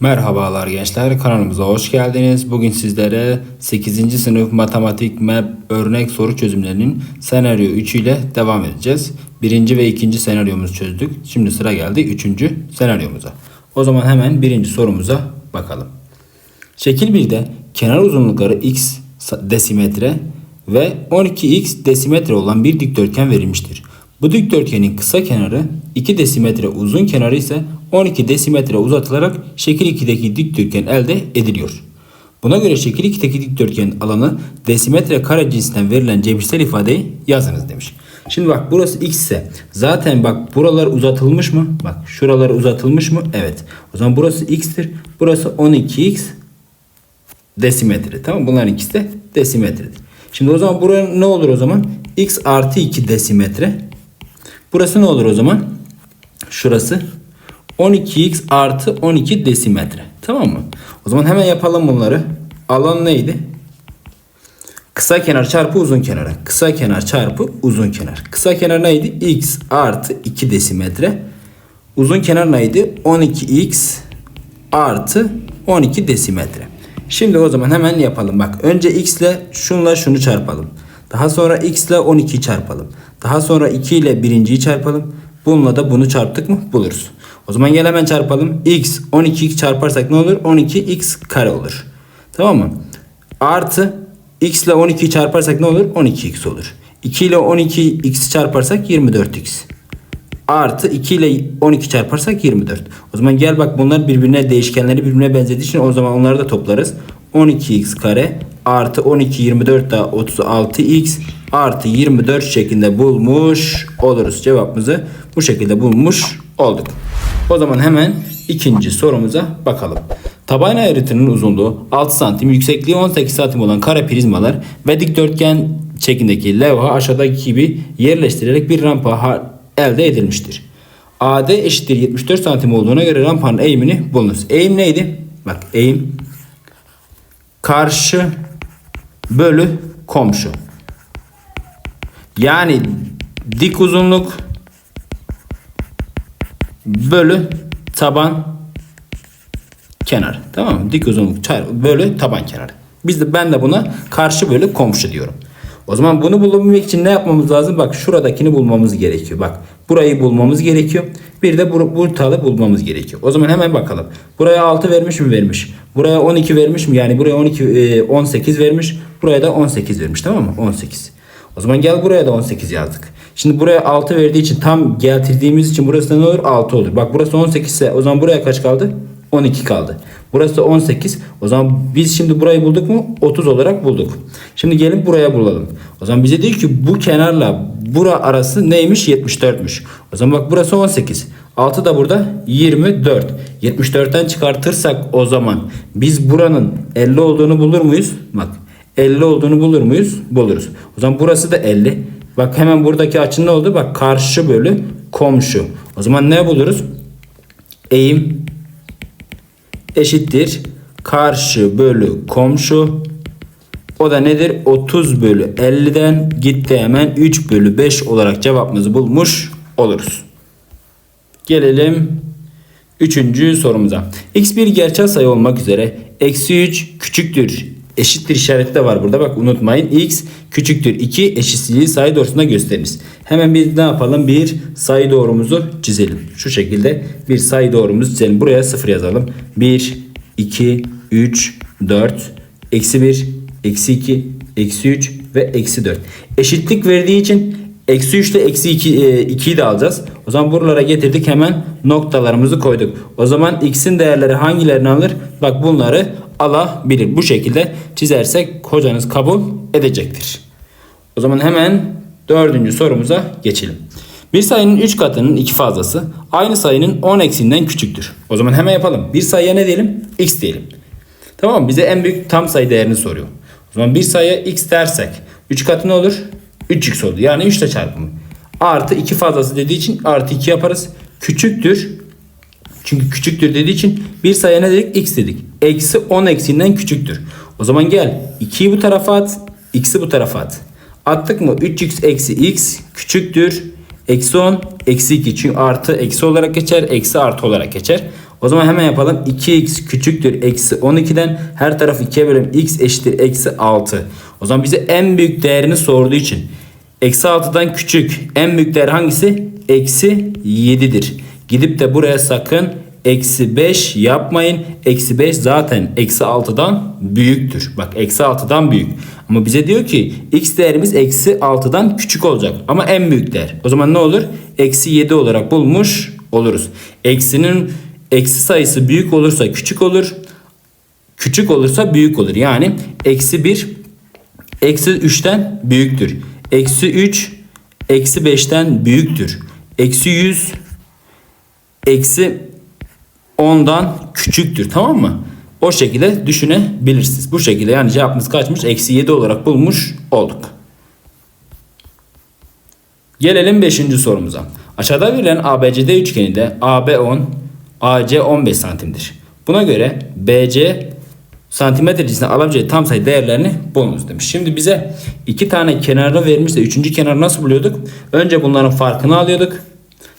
Merhabalar gençler kanalımıza hoş geldiniz. Bugün sizlere 8. sınıf matematik map örnek soru çözümlerinin senaryo 3 ile devam edeceğiz. Birinci ve ikinci senaryomuzu çözdük. Şimdi sıra geldi üçüncü senaryomuza. O zaman hemen birinci sorumuza bakalım. Şekil 1'de kenar uzunlukları x desimetre ve 12x desimetre olan bir dikdörtgen verilmiştir. Bu dikdörtgenin kısa kenarı 2 desimetre uzun kenarı ise 12 desimetre uzatılarak şekil 2'deki dikdörtgen elde ediliyor. Buna göre şekil 2'deki dikdörtgenin alanı desimetre kare cinsinden verilen cebirsel ifadeyi yazınız demiş. Şimdi bak burası x ise zaten bak buralar uzatılmış mı? Bak şuralar uzatılmış mı? Evet. O zaman burası x'tir. Burası 12x desimetre. Tamam Bunların ikisi de desimetredir. Şimdi o zaman buraya ne olur o zaman? x artı 2 desimetre. Burası ne olur o zaman? Şurası 12x artı 12 desimetre. Tamam mı? O zaman hemen yapalım bunları. Alan neydi? Kısa kenar çarpı uzun kenara. Kısa kenar çarpı uzun kenar. Kısa kenar neydi? x artı 2 desimetre. Uzun kenar neydi? 12x artı 12 desimetre. Şimdi o zaman hemen yapalım. Bak önce x ile şunla şunu çarpalım. Daha sonra x ile 12'yi çarpalım. Daha sonra 2 ile birinciyi çarpalım. Bununla da bunu çarptık mı buluruz. O zaman gel hemen çarpalım. x 12x çarparsak ne olur? 12x kare olur. Tamam mı? Artı x ile 12'yi çarparsak ne olur? 12x olur. 2 ile 12x çarparsak 24x. Artı 2 ile 12 çarparsak 24. O zaman gel bak bunlar birbirine değişkenleri birbirine benzediği için o zaman onları da toplarız. 12x kare artı 12 24 daha 36x artı 24 şeklinde bulmuş oluruz. Cevabımızı bu şekilde bulmuş olduk. O zaman hemen ikinci sorumuza bakalım. Taban ayrıtının uzunluğu 6 santim, yüksekliği 18 santim olan kare prizmalar ve dikdörtgen şeklindeki levha aşağıdaki gibi yerleştirilerek bir rampa elde edilmiştir. AD eşittir 74 santim olduğuna göre rampanın eğimini bulunuz. Eğim neydi? Bak eğim karşı bölü komşu. Yani dik uzunluk bölü taban kenar. Tamam mı? Dik uzunluk bölü taban kenar. Biz de ben de buna karşı bölü komşu diyorum. O zaman bunu bulabilmek için ne yapmamız lazım? Bak şuradakini bulmamız gerekiyor. Bak burayı bulmamız gerekiyor. Bir de bu, bu talı bulmamız gerekiyor. O zaman hemen bakalım. Buraya 6 vermiş mi vermiş? Buraya 12 vermiş mi? Yani buraya 12 e, 18 vermiş. Buraya da 18 vermiş tamam mı? 18. O zaman gel buraya da 18 yazdık. Şimdi buraya 6 verdiği için tam getirdiğimiz için burası ne olur? 6 olur. Bak burası 18 ise o zaman buraya kaç kaldı? 12 kaldı. Burası 18. O zaman biz şimdi burayı bulduk mu? 30 olarak bulduk. Şimdi gelin buraya bulalım. O zaman bize diyor ki bu kenarla bura arası neymiş? 74'müş. O zaman bak burası 18. 6 da burada 24. 74'ten çıkartırsak o zaman biz buranın 50 olduğunu bulur muyuz? Bak 50 olduğunu bulur muyuz? Buluruz. O zaman burası da 50. Bak hemen buradaki açı ne oldu? Bak karşı bölü komşu. O zaman ne buluruz? Eğim eşittir. Karşı bölü komşu. O da nedir? 30 bölü 50'den gitti hemen 3 bölü 5 olarak cevabımızı bulmuş oluruz. Gelelim üçüncü sorumuza. x bir gerçel sayı olmak üzere eksi 3 küçüktür eşittir işareti de var burada. Bak unutmayın. X küçüktür 2 eşitsizliği sayı doğrusunda gösteririz. Hemen biz ne yapalım? Bir sayı doğrumuzu çizelim. Şu şekilde bir sayı doğrumuzu çizelim. Buraya 0 yazalım. 1, 2, 3, 4, eksi 1, eksi 2, eksi 3 ve eksi 4. Eşitlik verdiği için eksi 3 ile eksi 2, 2'yi de alacağız. O zaman buralara getirdik hemen noktalarımızı koyduk. O zaman x'in değerleri hangilerini alır? Bak bunları alabilir. Bu şekilde çizersek hocanız kabul edecektir. O zaman hemen dördüncü sorumuza geçelim. Bir sayının 3 katının 2 fazlası aynı sayının 10 eksiğinden küçüktür. O zaman hemen yapalım. Bir sayıya ne diyelim? X diyelim. Tamam? Bize en büyük tam sayı değerini soruyor. O zaman bir sayıya x dersek 3 katı ne olur? 3x oldu. Yani 3 ile çarpımı. Artı 2 fazlası dediği için artı 2 yaparız. Küçüktür. Çünkü küçüktür dediği için bir sayıya ne dedik? X dedik. Eksi 10 eksiğinden küçüktür. O zaman gel 2'yi bu tarafa at. X'i bu tarafa at. Attık mı? 3x eksi x küçüktür. Eksi 10 eksi 2. Çünkü artı eksi olarak geçer. Eksi artı olarak geçer. O zaman hemen yapalım. 2x küçüktür eksi 12'den her tarafı 2'ye bölelim. x eşittir eksi 6. O zaman bize en büyük değerini sorduğu için eksi 6'dan küçük en büyük değer hangisi? Eksi 7'dir. Gidip de buraya sakın eksi 5 yapmayın. Eksi 5 zaten eksi 6'dan büyüktür. Bak eksi 6'dan büyük. Ama bize diyor ki x değerimiz eksi 6'dan küçük olacak. Ama en büyük değer. O zaman ne olur? Eksi 7 olarak bulmuş oluruz. Eksinin eksi sayısı büyük olursa küçük olur. Küçük olursa büyük olur. Yani eksi 1 eksi 3'ten büyüktür. Eksi 3 eksi 5'ten büyüktür. Eksi 100 eksi 10'dan küçüktür tamam mı? O şekilde düşünebilirsiniz. Bu şekilde yani cevabımız kaçmış? Eksi 7 olarak bulmuş olduk. Gelelim 5. sorumuza. Aşağıda verilen ABCD üçgeninde AB 10, AC 15 santimdir. Buna göre BC santimetre cinsinden alabileceği tam sayı değerlerini bulunuz demiş. Şimdi bize iki tane kenarı vermişse üçüncü kenarı nasıl buluyorduk? Önce bunların farkını alıyorduk.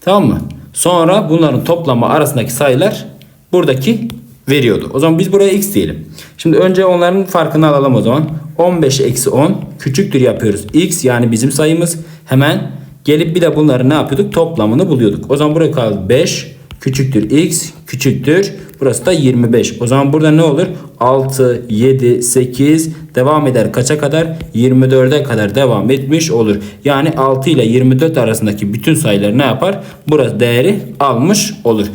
Tamam mı? Sonra bunların toplamı arasındaki sayılar buradaki veriyordu. O zaman biz buraya x diyelim. Şimdi önce onların farkını alalım o zaman. 15 eksi 10 küçüktür yapıyoruz. x yani bizim sayımız. Hemen gelip bir de bunları ne yapıyorduk? Toplamını buluyorduk. O zaman buraya kaldı 5 küçüktür x küçüktür. Burası da 25. O zaman burada ne olur? 6, 7, 8 devam eder. Kaça kadar? 24'e kadar devam etmiş olur. Yani 6 ile 24 arasındaki bütün sayıları ne yapar? Burası değeri almış olur.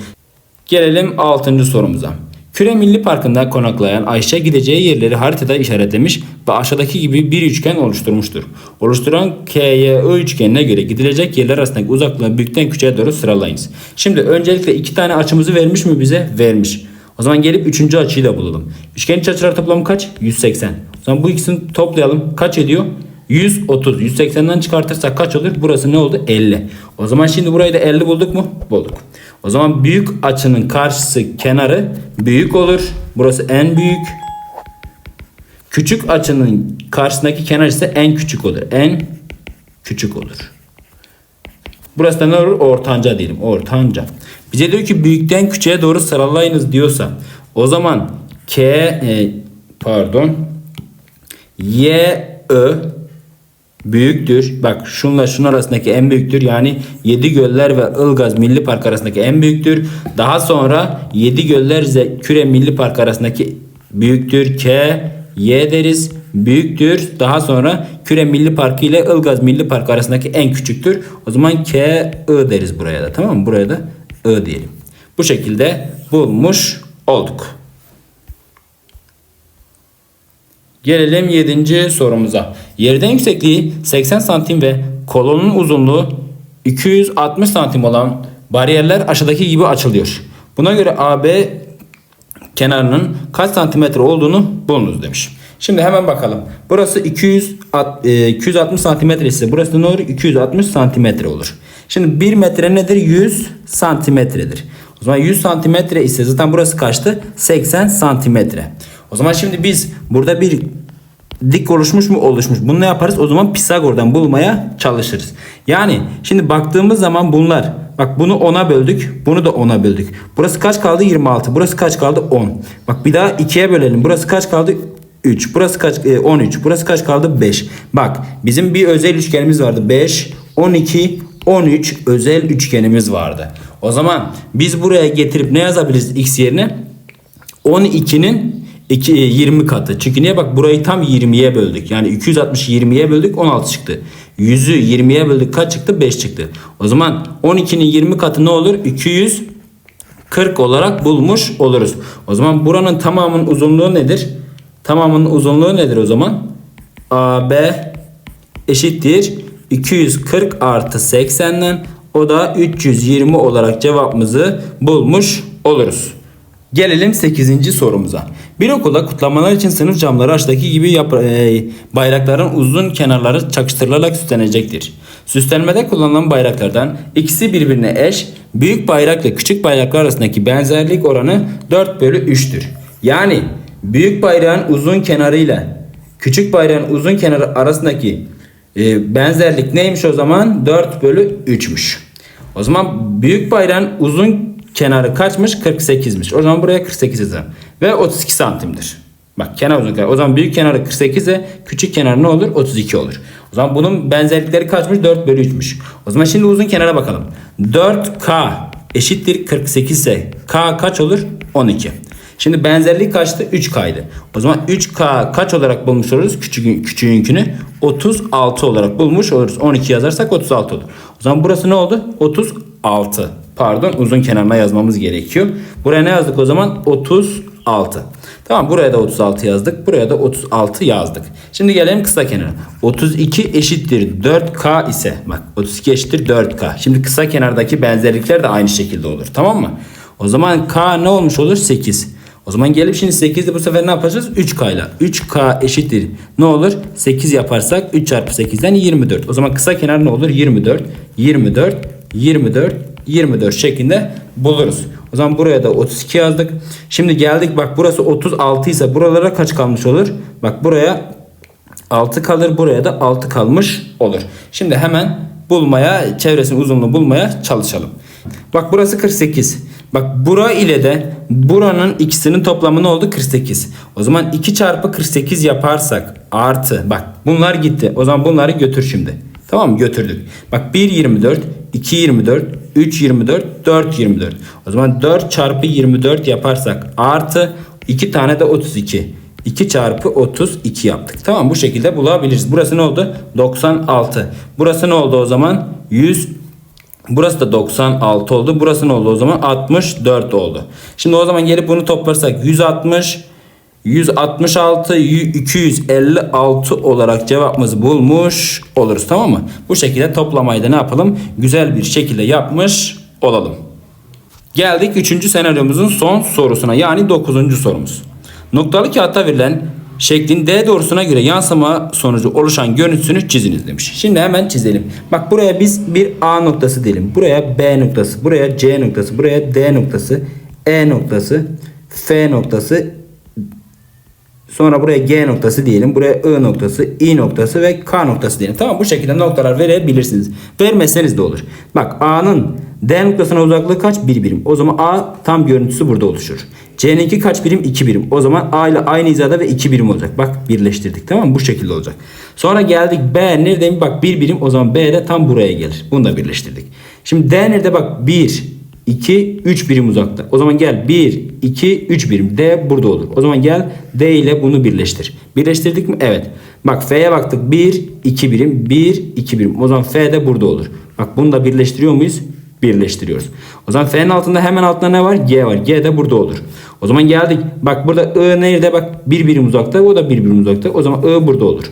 Gelelim 6. sorumuza. Küre Milli Parkı'nda konaklayan Ayşe gideceği yerleri haritada işaretlemiş ve aşağıdaki gibi bir üçgen oluşturmuştur. Oluşturan KYO üçgenine göre gidilecek yerler arasındaki uzaklığı büyükten küçüğe doğru sıralayınız. Şimdi öncelikle iki tane açımızı vermiş mi bize? Vermiş. O zaman gelip üçüncü açıyı da bulalım. Üçgen iç açılar toplamı kaç? 180. O zaman bu ikisini toplayalım. Kaç ediyor? 130. 180'den çıkartırsak kaç olur? Burası ne oldu? 50. O zaman şimdi burayı da 50 bulduk mu? Bulduk. O zaman büyük açının karşısı kenarı büyük olur. Burası en büyük. Küçük açının karşısındaki kenar ise en küçük olur. En küçük olur. Burası da ne olur? Ortanca diyelim. Ortanca. Bize diyor ki büyükten küçüğe doğru sıralayınız diyorsa o zaman K e, pardon Y Ö büyüktür. Bak şunla şunun arasındaki en büyüktür. Yani Yedi Göller ve Ilgaz Milli Park arasındaki en büyüktür. Daha sonra Yedi Göller Küre Milli Park arasındaki büyüktür. K Y deriz. Büyüktür. Daha sonra Küre Milli Parkı ile Ilgaz Milli Park arasındaki en küçüktür. O zaman K I deriz buraya da. Tamam mı? Buraya da I diyelim. Bu şekilde bulmuş olduk. Gelelim 7. sorumuza. Yerden yüksekliği 80 santim ve kolonun uzunluğu 260 santim olan bariyerler aşağıdaki gibi açılıyor. Buna göre AB kenarının kaç santimetre olduğunu bulunuz demiş. Şimdi hemen bakalım. Burası 200, e, 260 santimetre ise burası ne olur? 260 santimetre olur. Şimdi 1 metre nedir? 100 santimetredir. O zaman 100 santimetre ise zaten burası kaçtı? 80 santimetre. O zaman şimdi biz burada bir dik oluşmuş mu oluşmuş. Bunu ne yaparız? O zaman Pisagor'dan bulmaya çalışırız. Yani şimdi baktığımız zaman bunlar bak bunu 10'a böldük. Bunu da 10'a böldük. Burası kaç kaldı? 26. Burası kaç kaldı? 10. Bak bir daha 2'ye bölelim. Burası kaç kaldı? 3. Burası kaç? E, 13. Burası kaç kaldı? 5. Bak bizim bir özel üçgenimiz vardı. 5, 12, 13 özel üçgenimiz vardı. O zaman biz buraya getirip ne yazabiliriz x yerine? 12'nin 2, 20 katı. Çünkü niye bak burayı tam 20'ye böldük. Yani 260'ı 20'ye böldük 16 çıktı. 100'ü 20'ye böldük kaç çıktı? 5 çıktı. O zaman 12'nin 20 katı ne olur? 240 olarak bulmuş oluruz. O zaman buranın tamamının uzunluğu nedir? Tamamının uzunluğu nedir o zaman? AB eşittir 240 artı 80'den o da 320 olarak cevabımızı bulmuş oluruz. Gelelim 8. sorumuza. Bir okulda kutlamalar için sınıf camları aşağıdaki gibi e, bayrakların uzun kenarları çakıştırılarak süslenecektir. Süslenmede kullanılan bayraklardan ikisi birbirine eş, büyük bayrakla küçük bayraklar arasındaki benzerlik oranı 4 bölü 3'tür. Yani büyük bayrağın uzun kenarıyla küçük bayrağın uzun kenarı arasındaki e, benzerlik neymiş o zaman? 4 bölü 3'müş. O zaman büyük bayrağın uzun kenarı kaçmış? 48'miş. O zaman buraya 48 yazalım. Ve 32 santimdir. Bak kenar uzunlukları. O zaman büyük kenarı 48 ise küçük kenarı ne olur? 32 olur. O zaman bunun benzerlikleri kaçmış? 4 bölü 3'müş. O zaman şimdi uzun kenara bakalım. 4K eşittir 48 ise K kaç olur? 12. Şimdi benzerlik kaçtı? 3K'ydı. O zaman 3K kaç olarak bulmuş oluruz? Küçük, küçüğünkünü 36 olarak bulmuş oluruz. 12 yazarsak 36 olur. O zaman burası ne oldu? 36. Pardon uzun kenarına yazmamız gerekiyor. Buraya ne yazdık o zaman? 36. Tamam buraya da 36 yazdık. Buraya da 36 yazdık. Şimdi gelelim kısa kenara. 32 eşittir 4K ise bak 32 eşittir 4K. Şimdi kısa kenardaki benzerlikler de aynı şekilde olur. Tamam mı? O zaman K ne olmuş olur? 8. O zaman gelip şimdi 8'de bu sefer ne yapacağız? 3K ile. 3K eşittir. Ne olur? 8 yaparsak 3 çarpı 8'den 24. O zaman kısa kenar ne olur? 24, 24, 24, 24 şeklinde buluruz. O zaman buraya da 32 yazdık. Şimdi geldik bak burası 36 ise buralara kaç kalmış olur? Bak buraya 6 kalır buraya da 6 kalmış olur. Şimdi hemen bulmaya çevresinin uzunluğunu bulmaya çalışalım. Bak burası 48. Bak bura ile de buranın ikisinin toplamı ne oldu? 48. O zaman 2 çarpı 48 yaparsak artı bak bunlar gitti. O zaman bunları götür şimdi. Tamam mı? Götürdük. Bak 1 24, 2 24, 3 24, 4 24. O zaman 4 çarpı 24 yaparsak artı 2 tane de 32. 2 çarpı 32 yaptık. Tamam bu şekilde bulabiliriz. Burası ne oldu? 96. Burası ne oldu o zaman? 100 Burası da 96 oldu. Burası ne oldu o zaman? 64 oldu. Şimdi o zaman gelip bunu toplarsak 160 166 256 olarak cevabımızı bulmuş oluruz tamam mı? Bu şekilde toplamayı da ne yapalım? Güzel bir şekilde yapmış olalım. Geldik 3. senaryomuzun son sorusuna yani 9. sorumuz. Noktalı kağıtta verilen şeklin D doğrusuna göre yansıma sonucu oluşan görüntüsünü çiziniz demiş. Şimdi hemen çizelim. Bak buraya biz bir A noktası diyelim. Buraya B noktası, buraya C noktası, buraya D noktası, E noktası, F noktası, Sonra buraya G noktası diyelim. Buraya I noktası, I noktası ve K noktası diyelim. Tamam bu şekilde noktalar verebilirsiniz. Vermeseniz de olur. Bak A'nın D noktasına uzaklığı kaç? 1 birim. O zaman A tam görüntüsü burada oluşur. C'ninki kaç birim? 2 birim. O zaman A ile aynı hizada ve 2 birim olacak. Bak birleştirdik. Tamam mı? Bu şekilde olacak. Sonra geldik B neredeyim? Bak 1 birim. O zaman B de tam buraya gelir. Bunu da birleştirdik. Şimdi D nerede? Bak 1, 2, 3 birim uzakta. O zaman gel 1, 2, 3 birim. D burada olur. O zaman gel D ile bunu birleştir. Birleştirdik mi? Evet. Bak F'ye baktık. 1, 2 birim. 1, 2 birim. O zaman F de burada olur. Bak bunu da birleştiriyor muyuz? Birleştiriyoruz. O zaman F'nin altında hemen altında ne var? G var. G de burada olur. O zaman geldik. Bak burada I nerede? Bak 1 birim uzakta. O da 1 birim uzakta. O zaman I burada olur.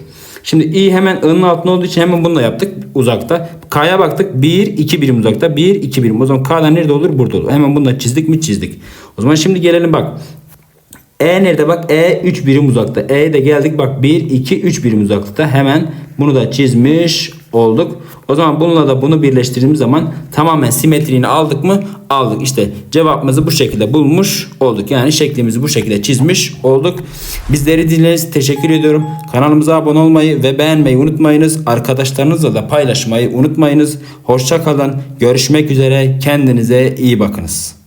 Şimdi i hemen i'nin altında olduğu için hemen bunu da yaptık uzakta. K'ya baktık 1 2 birim uzakta 1 2 birim. O zaman K'da nerede olur? Burada olur. Hemen bunu da çizdik mi? Çizdik. O zaman şimdi gelelim bak. E nerede bak? E 3 birim uzakta. E de geldik bak 1 2 3 birim uzaklıkta. Hemen bunu da çizmiş olduk. O zaman bununla da bunu birleştirdiğimiz zaman tamamen simetriğini aldık mı? Aldık. İşte cevabımızı bu şekilde bulmuş olduk. Yani şeklimizi bu şekilde çizmiş olduk. Bizleri dinlediğiniz teşekkür ediyorum. Kanalımıza abone olmayı ve beğenmeyi unutmayınız. Arkadaşlarınızla da paylaşmayı unutmayınız. Hoşça kalın. Görüşmek üzere. Kendinize iyi bakınız.